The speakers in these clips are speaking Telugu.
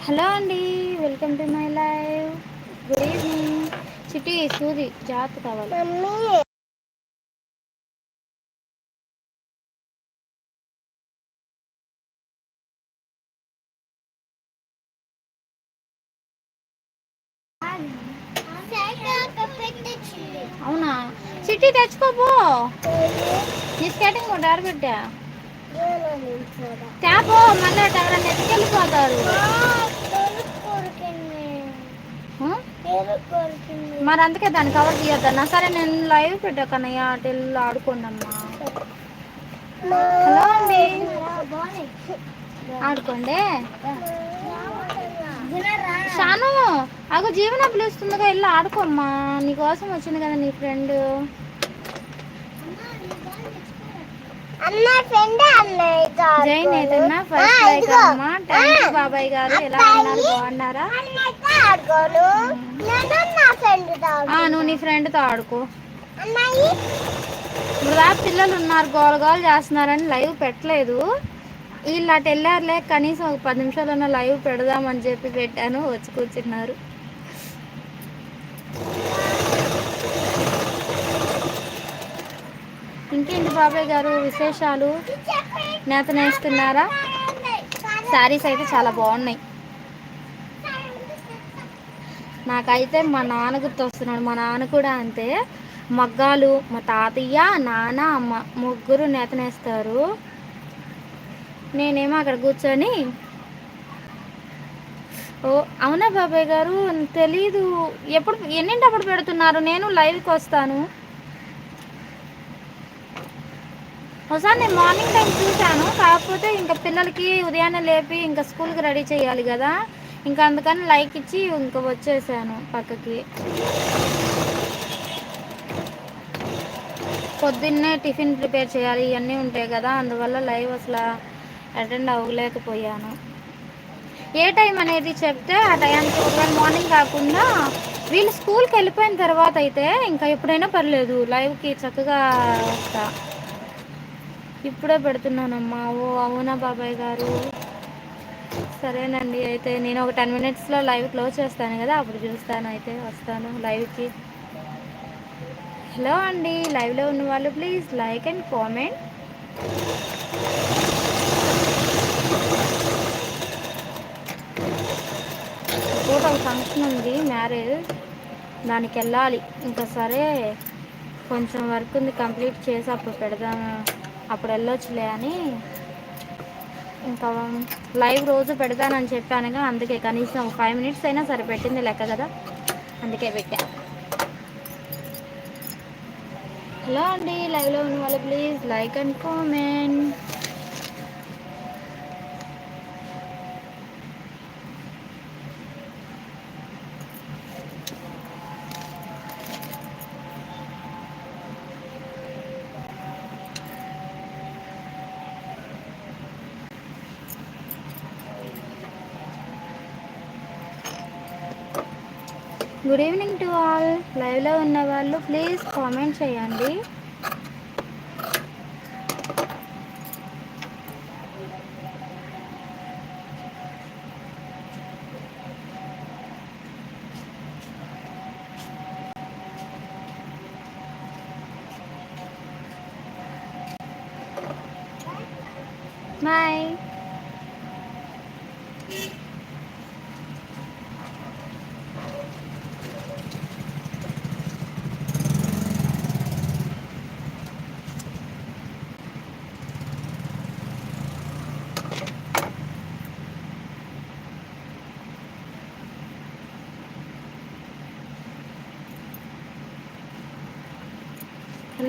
హలో అండి welcome to my live. Good evening. చిట్టి సూది జాత కావాలి. అవునా? చిట్టి తెచ్చుకోపో నీ స్కేటింగ్ బోర్డు ఆడ తేపో మళ్ళీ ఎవరన్నా ఎత్తుకెళ్ళిపోతారు మరి అందుకే దాన్ని కవర్ తీయొద్దన్నా సరే నేను లైవ్ పెట్టా కన్నయ్య అటెల్ ఆడుకోండి అమ్మా హలో అండి. ఆడుకోండి. షాను అగో జీవన పిలుస్తుందిగా వెళ్ళి ఆడుకోమ్మా. నీకోసం వచ్చింది కదా నీ ఫ్రెండ్ జైన్ ఏదన్నా ఫస్ట్ లైక్ అమ్మా థ్యాంక్ యూ బాబాయ్ గారు ఎలా ఉన్నారు బాగున్నారా? ఆ, నువ్వు నీ ఫ్రెండ్తో ఆడుకో. రా పిల్లలు ఉన్నారు గోల గోల చేస్తున్నారని లైవ్ పెట్టలేదు. వీళ్ళు అటు వెళ్ళారులే కనీసం ఒక పది నిమిషాలన్నా లైవ్ పెడదామని చెప్పి పెట్టాను వచ్చి కూర్చున్నారు. ఇంకేంటి బాబాయ్ గారు విశేషాలు? నేత నేస్తున్నారా శారీస్ అయితే చాలా బాగున్నాయి. నాకైతే మా నాన్న గుర్తొస్తున్నాడు. మా నాన్న కూడా అంతే. మగ్గాలు మా తాతయ్య నాన్న అమ్మ ముగ్గురు నేతనేస్తారు. నేనేమో అక్కడ కూర్చొని ఓ అవునా బాబాయ్ గారు? తెలీదు ఎప్పుడు ఎన్నింటప్పుడు పెడుతున్నారు? నేను లైవ్కి వస్తాను. ఒకసారి నేను మార్నింగ్ టైం చూశాను. కాకపోతే ఇంకా పిల్లలకి ఉదయాన్నే లేపి ఇంకా స్కూల్కి రెడీ చేయాలి కదా. ఇంకా అందుకని లైక్ ఇచ్చి ఇంకా వచ్చేసాను పక్కకి. పొద్దున్నే టిఫిన్ ప్రిపేర్ చేయాలి. ఇవన్నీ ఉంటాయి కదా. అందువల్ల లైవ్ అసలు అటెండ్ అవ్వలేకపోయాను. ఏ టైం అనేది చెప్తే ఆ టైంకి ఒకవేళ మార్నింగ్ కాకుండా వీళ్ళు స్కూల్కి వెళ్ళిపోయిన తర్వాత అయితే ఇంకా ఎప్పుడైనా పర్లేదు. లైవ్కి చక్కగా వస్తా. ఇప్పుడే పెడుతున్నానమ్మా. ఓ అవునా బాబాయ్ గారు? సరేనండి అయితే నేను ఒక టెన్ మినిట్స్లో లైవ్ క్లోజ్ చేస్తాను కదా అప్పుడు చూస్తాను అయితే వస్తాను లైవ్కి. హలో అండి లైవ్లో ఉన్న వాళ్ళు ప్లీజ్ లైక్ అండ్ కామెంట్. పూట ఒక ఫంక్షన్ ఉంది మ్యారేజ్. దానికి వెళ్ళాలి. ఇంకా సరే కొంచెం వర్క్ ఉంది కంప్లీట్ చేసి అప్పుడు పెడదాము? అప్పుడు వెళ్ళొచ్చులే అని ఇంకా లైవ్ రోజు పెడతానని చెప్పానుగా అందుకే కనీసం ఫైవ్ మినిట్స్ అయినా సరే పెట్టింది లెక్క కదా అందుకే పెట్టా. హలో అండి లైవ్లో ఉన్న వాళ్ళు please like and comment good evening to all లైవ్లో ఉన్న వాళ్ళు ప్లీజ్ కామెంట్ చేయండి బాయ్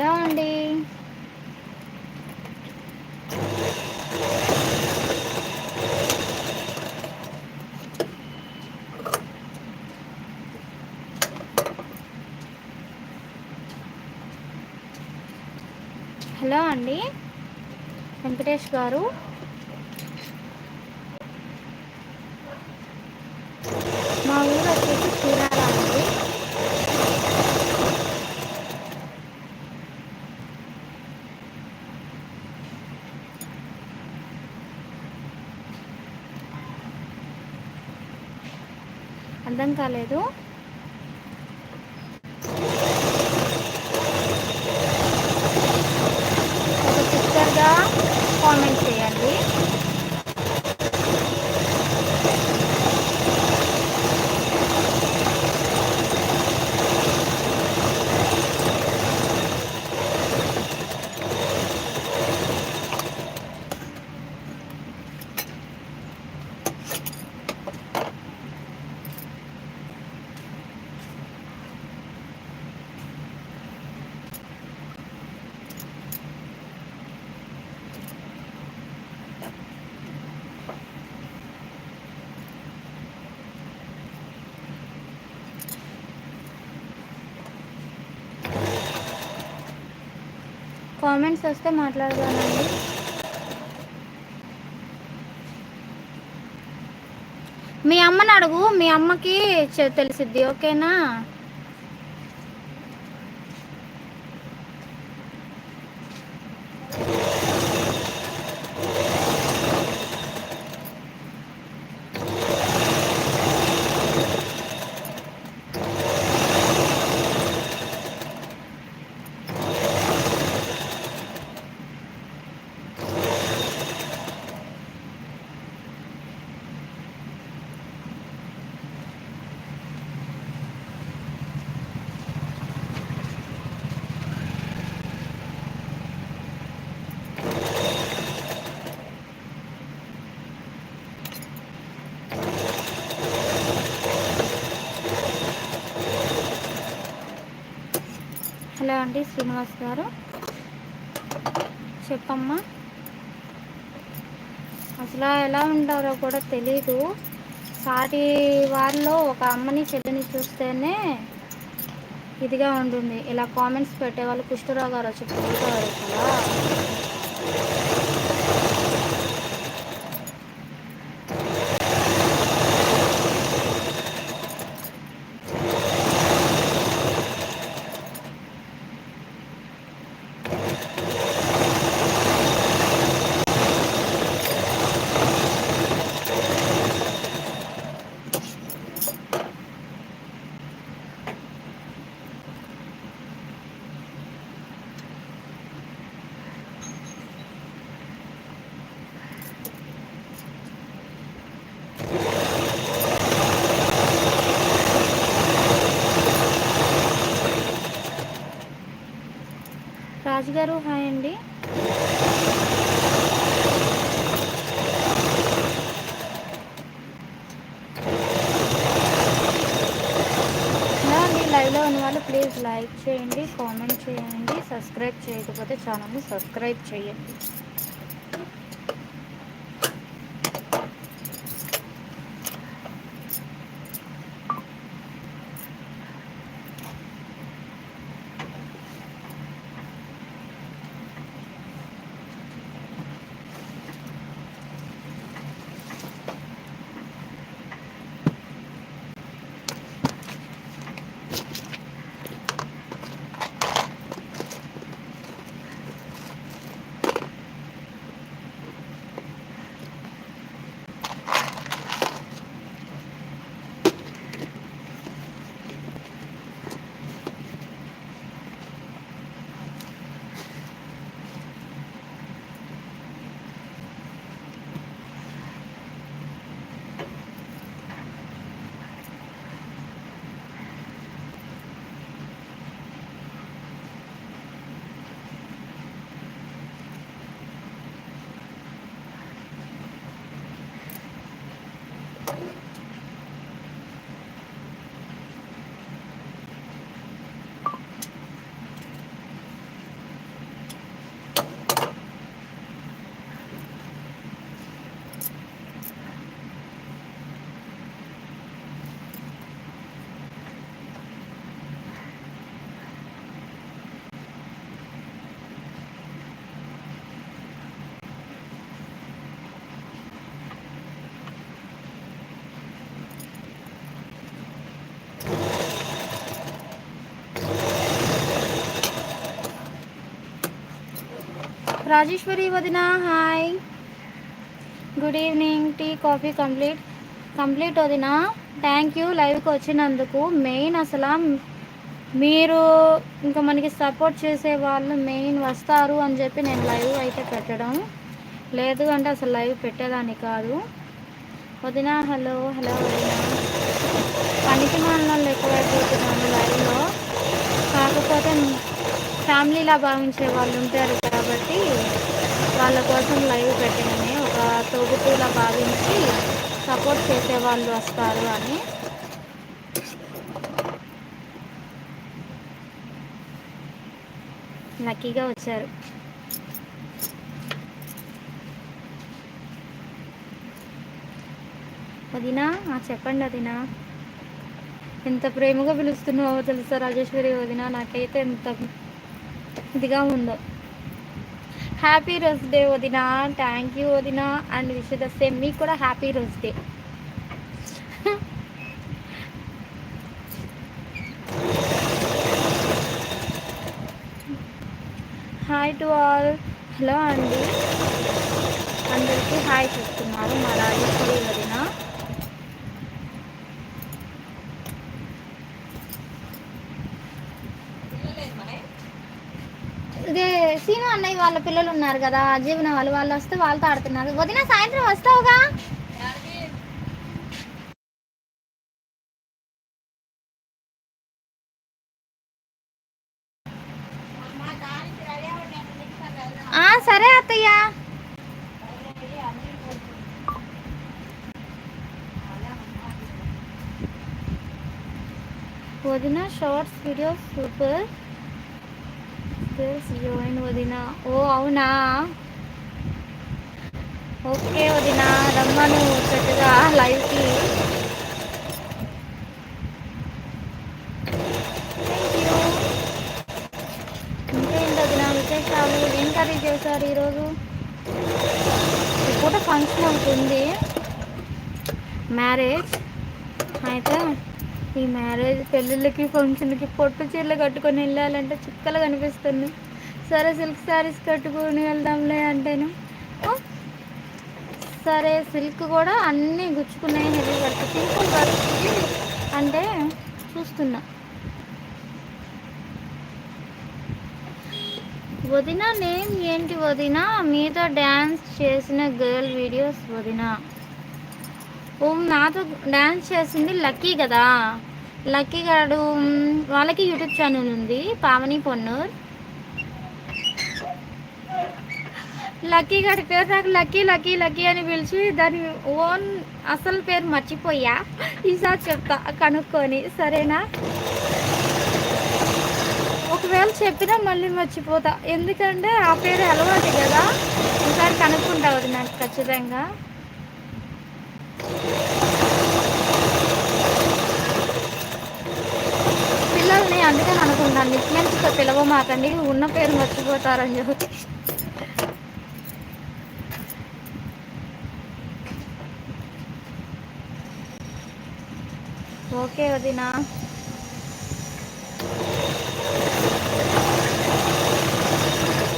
హలో అండి? హలో అండి. వెంకటేష్ గారు మా ఊరు వచ్చేసి చీరాల అండి అర్థం కాలేదు ఒక సిస్టర్గా కామెంట్ చేయండి కామెంట్స్ వస్తే మాట్లాడదానండి మీ అమ్మని అడుగు మీ అమ్మకి తెలిసిద్ది ఓకేనా? అండి శ్రీనివాస్ గారు. చెప్పమ్మా. అసలు ఎలా ఉంటారో కూడా తెలీదు. సాటి వారిలో ఒక అమ్మని చెల్లిని చూస్తేనే ఇదిగా ఉంటుంది. ఇలా కామెంట్స్ పెట్టే వాళ్ళు గారు వచ్చి కదా. రాజుగారు హాయ్ అండి. నా అండి లైవ్లో ఉన్న వాళ్ళు ప్లీజ్ లైక్ చేయండి కామెంట్ చేయండి సబ్స్క్రైబ్ చేయకపోతే ఛానల్ని సబ్స్క్రైబ్ చేయండి. రాజేశ్వరి వదిన hi good evening tea coffee complete complete వదిన థ్యాంక్ యూ లైవ్కి వచ్చినందుకు. మెయిన్ అసలు మీరు ఇంకా మనకి సపోర్ట్ చేసే వాళ్ళు మెయిన్ వస్తారు అని చెప్పి నేను లైవ్ అయితే పెట్టడం. లేదు అంటే అసలు లైవ్ పెట్టేదాన్ని కాదు. వదిన హలో హలో వదిన. పనికి మాలను ఎక్కువైపోతున్నాను లైవ్లో కాకపోతే ఫ్యామిలీలా భావించే వాళ్ళు ఉంటారు కాబట్టి వాళ్ళ కోసం లైవ్ పెట్టినని ఒక తోబుట్టులా భావించి సపోర్ట్ చేసే వాళ్ళు వస్తారు అని. లక్కీగా వచ్చారు. వదినా చెప్పండి అదినా ఎంత ప్రేమగా పిలుస్తున్నావో తెలుసా రాజేశ్వరి వదిన? నాకైతే ఎంత ఇదిగా ఉందో హ్యాపీ రోజ్ డే వదిన. థ్యాంక్ యూ వదిన. అండ్ విష్ ద సేమ్ మీకు కూడా happy rose day hi to all hello అండి అందరికీ హాయ్ చెప్తున్నారు. మా రాజేశ్వరి వదిన ఇదే అమ్మాయి వాళ్ళ పిల్లలు ఉన్నారు కదా జీవన వాళ్ళు వాళ్ళు వస్తే వాళ్ళతో ఆడుతున్నారు. వదిన సాయంత్రం వస్తావుగా? సరే అత్తయ్య. వదిన షార్ట్స్ వీడియో సూపర్. జాయిన్ వదిన. ఓ అవునా? ఓకే వదిన రమ్మను చక్కగా లైవ్కి. ఇంకేంటి విశేషాలు? ఏం కర్రీ చేశారు ఈరోజు? పూట ఫంక్షన్ అవుతుంది. మ్యారేజ్. అయితే ఈ మ్యారేజ్ పెళ్ళిళ్ళకి ఫంక్షన్కి పొట్టు చీరలు కట్టుకొని వెళ్ళాలంటే చుక్కలు కనిపిస్తుంది. సరే సిల్క్ శారీస్ కట్టుకొని వెళ్దాంలే అంటేను. సరే సిల్క్ కూడా అన్నీ గుచ్చుకున్నాయి హెవీ వర్క్. సింపుల్ వర్క్ అంటే చూస్తున్నా. వదిన నేమ్ ఏంటి వదిన? మీతో డ్యాన్స్ చేసిన గర్ల్ వీడియోస్ వదిన. ఓ నాతో డ్యాన్స్ చేసింది లక్కీ కదా. లక్కీ గారు వాళ్ళకి యూట్యూబ్ ఛానల్ ఉంది పావని పొన్నూర్. లక్కీ గారి పేరు నాకు లక్కీ లక్కీ లక్కీ అని పిలిచి దాని ఓన్ అసలు పేరు మర్చిపోయా. ఈసారి చెప్తా కనుక్కొని సరేనా? ఒకవేళ చెప్పినా మళ్ళీ మర్చిపోతా. ఎందుకంటే ఆ పేరు అలవాటు కదా. ఈసారి కనుక్కుంటా నాకు ఖచ్చితంగా. పిల్లల్ని అందుకని అనుకుంటాను నిక్నేమ్స్తో పిలవమాకండి ఉన్న పేరు మర్చిపోతారని చెప్పి ఓకే వదినా.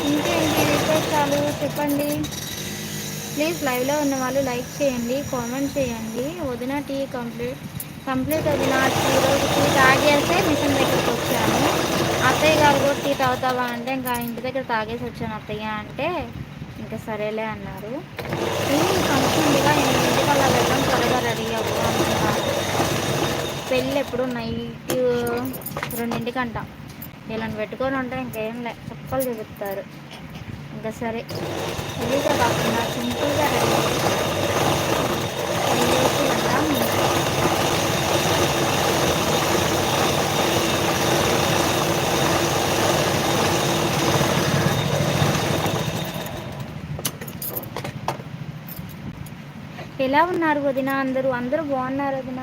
ఇంకేంటి విశేషాలు? చెప్పండి. ప్లీజ్ లైవ్లో ఉన్న వాళ్ళు లైక్ చేయండి కామెంట్ చేయండి. వదిన టీ కంప్లీట్ కంప్లీట్ వదిన ఈరోజు టీ తాగేస్తే మిషన్ దగ్గరికి వచ్చాను. అత్తయ్య గారు కూడా టీ తాగుతావా అంటే ఇంకా ఇంటి దగ్గర తాగేసి వచ్చాను అత్తయ్య అంటే ఇంకా సరేలే అన్నారు. ఫంక్షన్ ఉందిగా ఎనిమిదింటికి అలా వెళ్ళడం? త్వరగా రెడీ అవ్వు పెళ్ళి ఎప్పుడు? నైట్ రెండింటికంట. వీళ్ళని పెట్టుకొని ఉంటే ఇంకేం లే చెప్పలు చూపిస్తారు. సరే. హెవీగా కాకుండా సింపుల్గా రెడీ ఎలా ఉన్నారు వదిన అందరూ? అందరూ బాగున్నారు వదిన?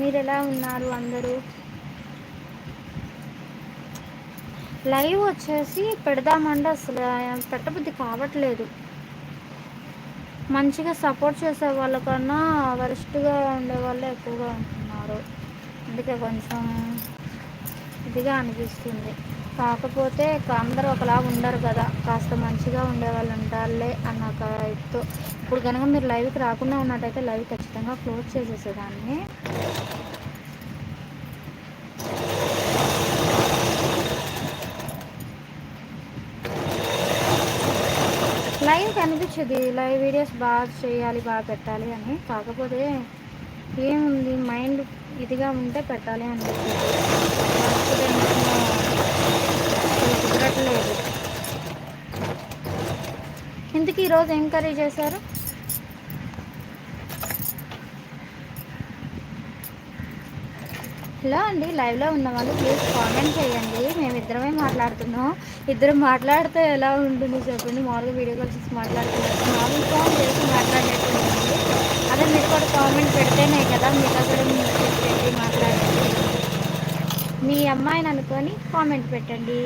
మీరు ఎలా ఉన్నారు అందరూ? లైవ్ వచ్చేసి పెడదామంటే అసలు. పెట్టబుద్ధి కావట్లేదు. మంచిగా సపోర్ట్ చేసే వాళ్ళకన్నా వరస్ట్గా ఉండే వాళ్ళే ఎక్కువగా ఉంటున్నారు. అందుకే కొంచెం ఇదిగా అనిపిస్తుంది. కాకపోతే అందరూ ఒకలా ఉండరు కదా. కాస్త మంచిగా ఉండే వాళ్ళు ఉంటారులే అన్న ఒక ఇప్పుడు కనుక మీరు లైవ్కి రాకుండా ఉన్నట్టయితే లైవ్ ఖచ్చితంగా క్లోజ్ చేసేసేదాన్ని. లైవ్ లైవ్ వీడియోస్ బాగా చేయాలి బాగా పెట్టాలి అని. కాకపోతే ఏముంది? మైండ్ ఇదిగా ఉంటే పెట్టాలి అనిపిస్తుంది. కుదరట్లేదు. ఇంతకీ ఈరోజు ఏం కర్రీ చేశారు? హలో అండి లైవ్లో ఉన్న వాళ్ళు ప్లీజ్ కామెంట్ చేయండి. మేము ఇద్దరమే మాట్లాడుతున్నాం. ఇద్దరు మాట్లాడితే ఎలా ఉంటుంది చెప్పండి. మామూలుగా వీడియో కాల్ చేసి మాట్లాడుతున్నారు మామూలు ఫోన్ చేసి మాట్లాడినట్టు అదే మీరు కూడా కామెంట్ పెడితేనే కదా మీతో కూడా మీరు మాట్లాడండి మీ అమ్మాయిని అనుకొని కామెంట్ పెట్టండి.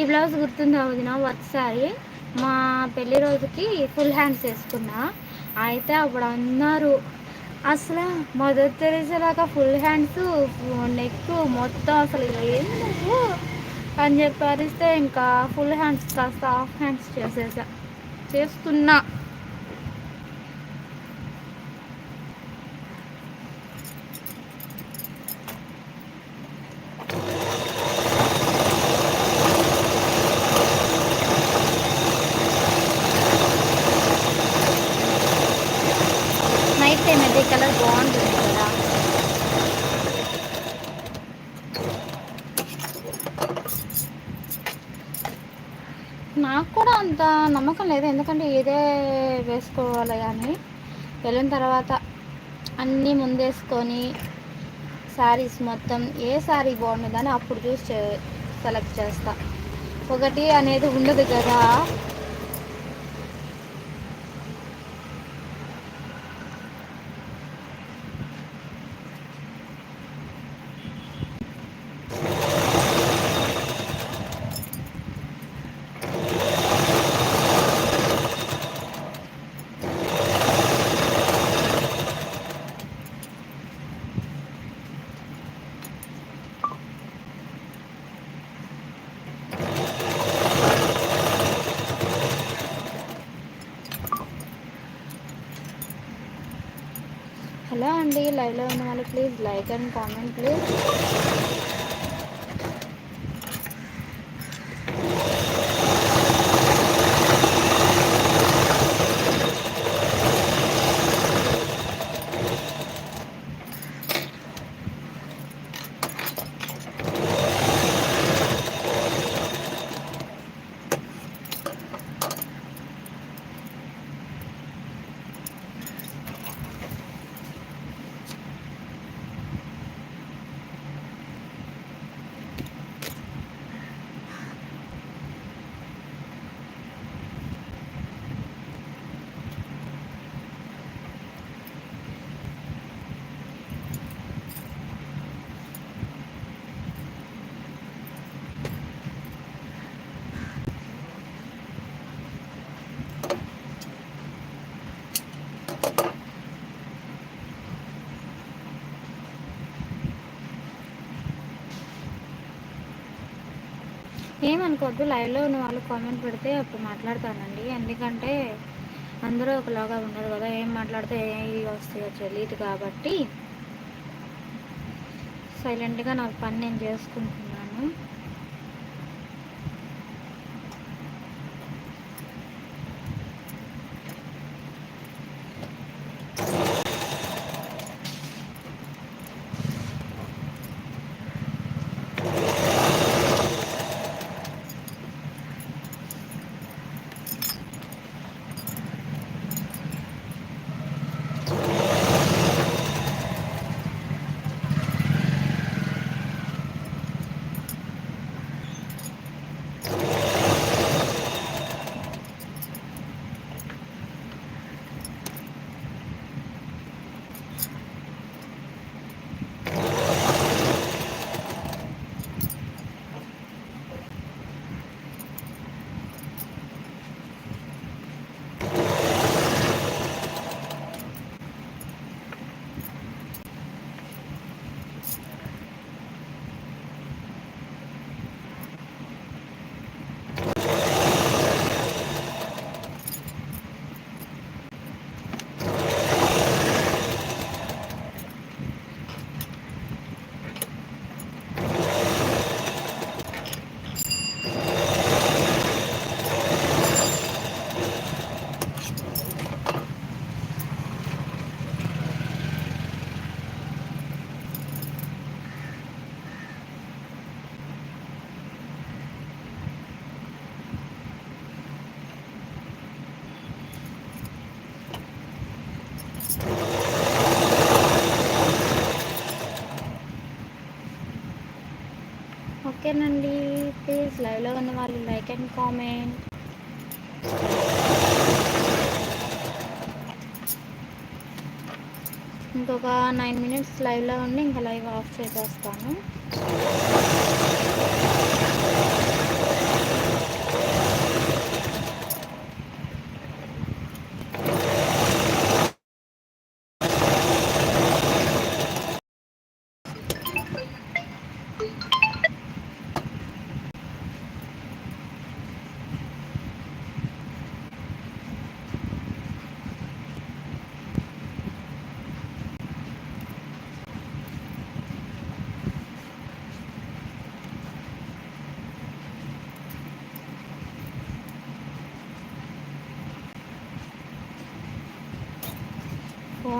ఈ బ్లౌజ్ గుర్తుందా వదిన? ఒకసారి మా పెళ్ళి రోజుకి ఫుల్ హ్యాండ్స్ వేసుకున్నా. అయితే అప్పుడు అన్నారు అసలు మొదటి తెలిసేలాగా ఫుల్ హ్యాండ్స్ నెక్ మొత్తం అసలు ఏం లేవు అని చెప్పి అరిస్తే ఇంకా ఫుల్ హ్యాండ్స్ కాస్త హాఫ్ హ్యాండ్స్ చేసేసా. చేస్తున్నా నైట్ టైం అయితే కలర్ బాగుంటుంది కదా నాకు కూడా అంత నమ్మకం లేదు. ఎందుకంటే ఇదే వేసుకోవాలి కానీ వెళ్ళిన తర్వాత అన్నీ ముందేసుకొని శారీస్ మొత్తం ఏ శారీ బాగుంటుందని అప్పుడు చూసి సెలెక్ట్ చేస్తా. ఒకటి అనేది ఉండదు కదా హలో అండి లైవ్లో ఉన్న వాళ్ళు please like and comment please ఏమనుకోవద్దు లైవ్లో ఉన్న వాళ్ళు కామెంట్ పెడితే అప్పుడు మాట్లాడతానండి. ఎందుకంటే అందరూ ఒకలాగా ఉండదు కదా. ఏం మాట్లాడితే ఏ వస్తాయో తెలియదు కాబట్టి సైలెంట్గా నా పని నేను చేసుకుంటున్నాను ఓకేనండి ప్లీజ్ లైవ్లో ఉన్న వాళ్ళు లైక్ అండ్ కామెంట్. ఇంకొక నైన్ మినిట్స్ లైవ్లో ఉండి ఇంకా లైవ్ ఆఫ్ చేసేస్తాను.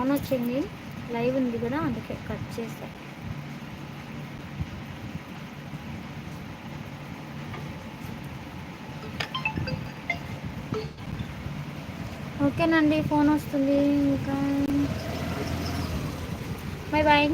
ఫోన్ వచ్చింది. లైవ్ ఉంది కదా అందుకే కట్ చేసా ఓకేనండి ఫోన్ వస్తుంది. ఇంకా బాయ్ బాయ్